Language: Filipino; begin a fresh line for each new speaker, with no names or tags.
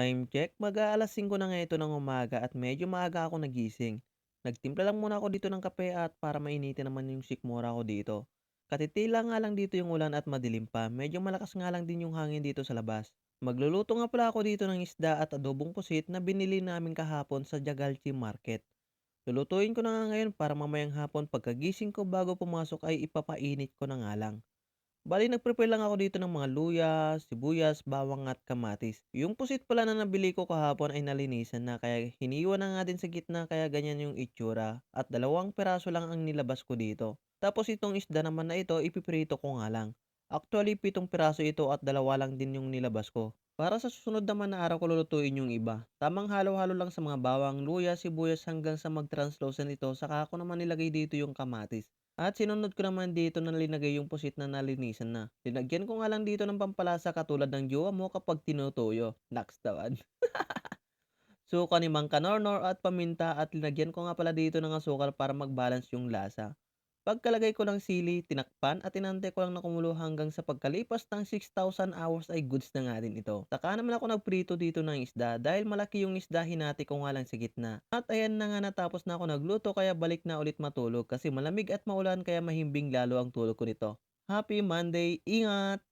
Time check, mag-aalas 5 na nga ito ng umaga at medyo maaga ako nagising. Nagtimpla lang muna ako dito ng kape at para mainitin naman yung sikmura ko dito. Katitila nga lang dito yung ulan at madilim pa, medyo malakas nga lang din yung hangin dito sa labas. Magluluto nga pala ako dito ng isda at adobong pusit na binili namin kahapon sa Jagalchi Market. Lulutuin ko na nga ngayon para mamayang hapon pagkagising ko bago pumasok ay ipapainit ko na nga lang. Bali nag-prepare lang ako dito ng mga luya, sibuyas, bawang at kamatis. Yung pusit pala na nabili ko kahapon ay nalinisan na kaya hiniwa na nga din sa gitna kaya ganyan yung itsura at dalawang peraso lang ang nilabas ko dito. Tapos itong isda naman na ito ipiprito ko nga lang. Actually pitong piraso ito at dalawa lang din yung nilabas ko. Para sa susunod naman na araw ko lulutuin yung iba. Tamang halo-halo lang sa mga bawang, luya, sibuyas hanggang sa mag-translucent ito saka ako naman nilagay dito yung kamatis. At sinunod ko naman dito na linagay yung pusit na nalinisan na. Linagyan ko nga lang dito ng pampalasa katulad ng jowa mo kapag tinutuyo. Naks naman. Suka ni Mang Kanornor at paminta at linagyan ko nga pala dito ng asukal para mag-balance yung lasa. Pagkalagay ko ng sili, tinakpan at inantay ko lang na kumulo hanggang sa pagkalipas ng 6,000 hours ay goods na nga din ito. Saka naman ako nagprito dito ng isda dahil malaki yung isda hinati ko nga lang sa gitna. At ayan na nga natapos na ako nagluto kaya balik na ulit matulog kasi malamig at maulan kaya mahimbing lalo ang tulog ko nito. Happy Monday! Ingat!